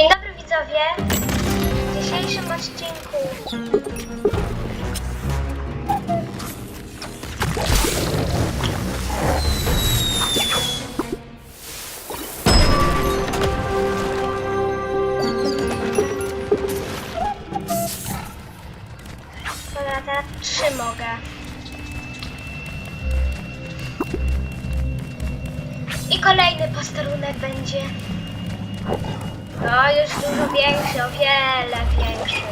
Dzień dobry widzowie! W dzisiejszym odcinku Dobra, trzy mogę. I kolejny posterunek będzie. No, już dużo większy, o wiele większy.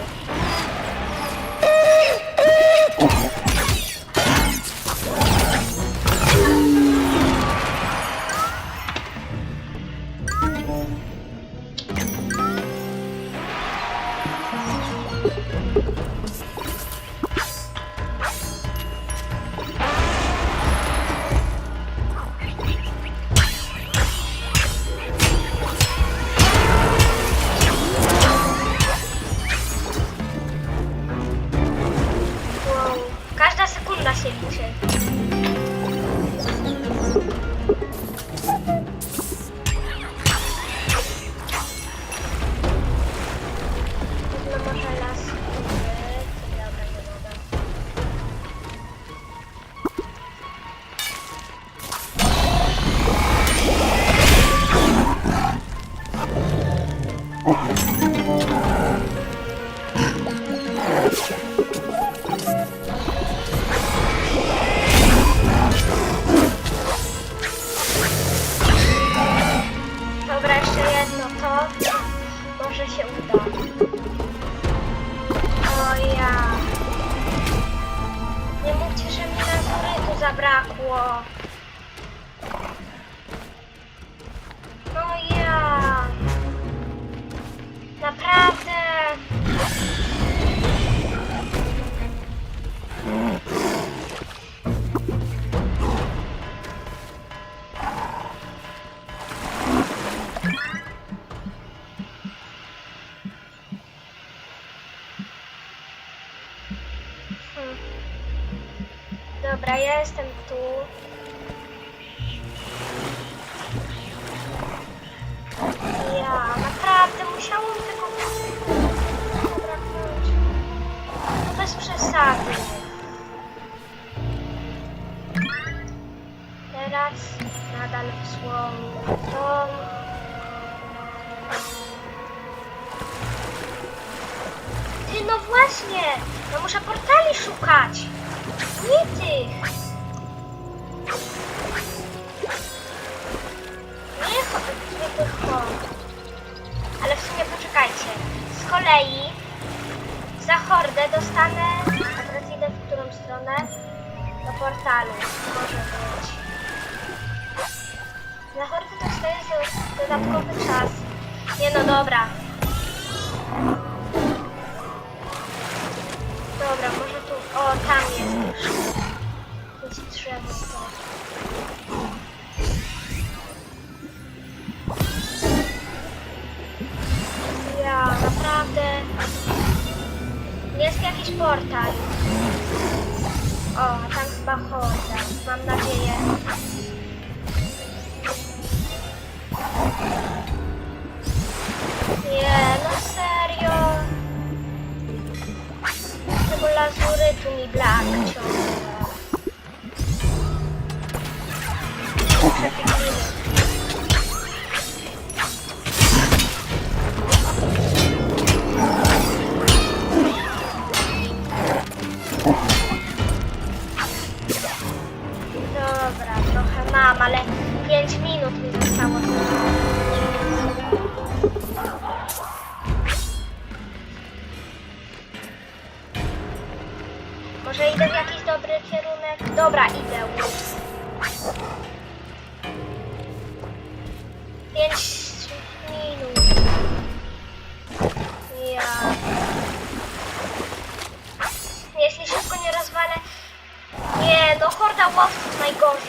Lazurytu zabrakło. O ja jestem tu. Ja, naprawdę musiało mi tego zabraknąć. No bez przesady. Teraz nadal w słowie. To... Ty, no właśnie! No muszę portali szukać! Nie tych! Hordę dostanę... A teraz idę w którą stronę? Do portalu. Może być. Za hordę dostaję do- dodatkowy czas. Nie no, dobra. Dobra, może tu. O, tam jest. Jakieś drzewo to. Ja, naprawdę. Jest jakiś portal. O, tam chyba horda. Mam nadzieję. Nie, no serio. Tego lazurytu mi brak ciągle. 5 minut. Ja. Jeśli szybko nie rozwalę... Nie, no horda łowców najgorzej.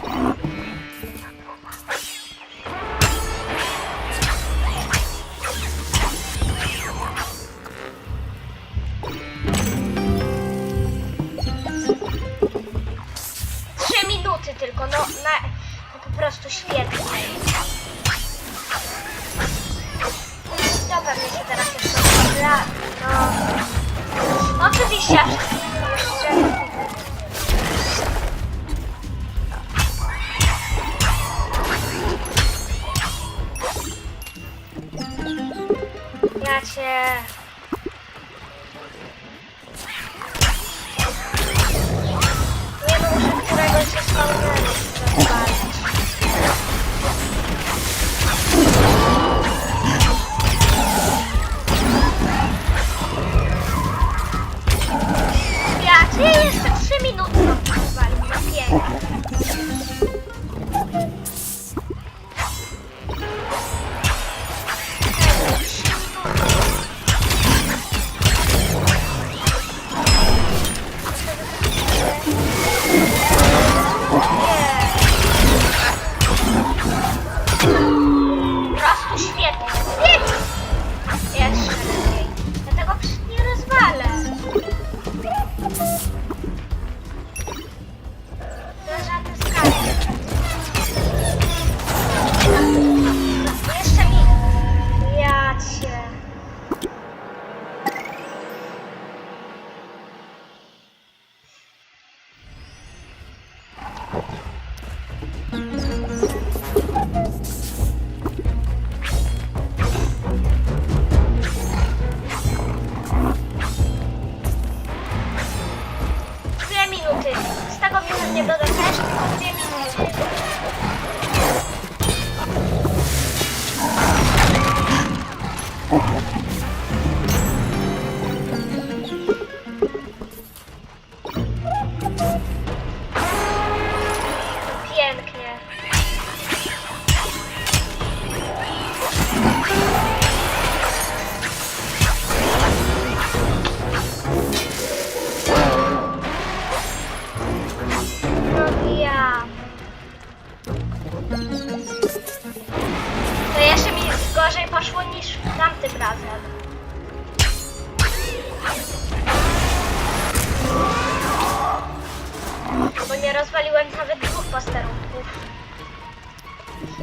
Trzy minuty tylko, no, no po prostu świetnie. Teraz. No... Oczywiście, Yes. Yes.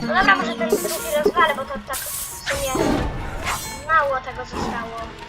No, no dobra, może ten drugi rozwalę, bo to tak w sumie mało tego zostało.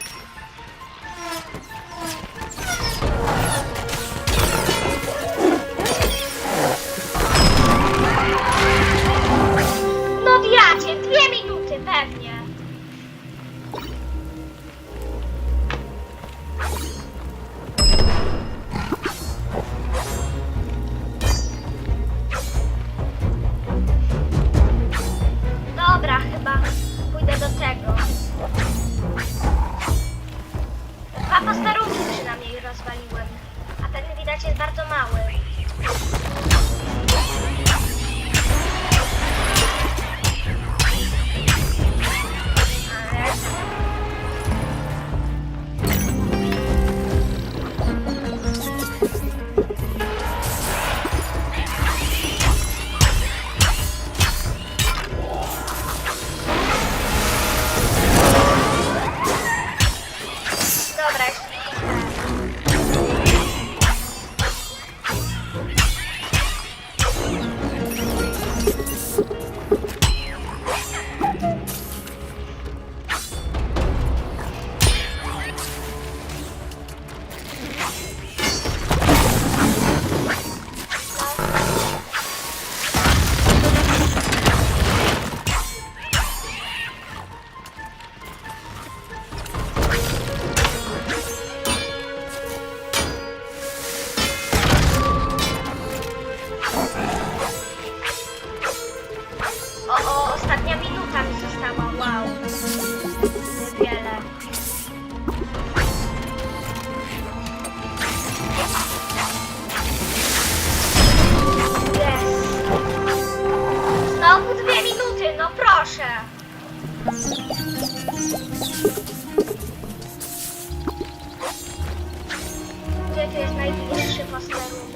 Mustang.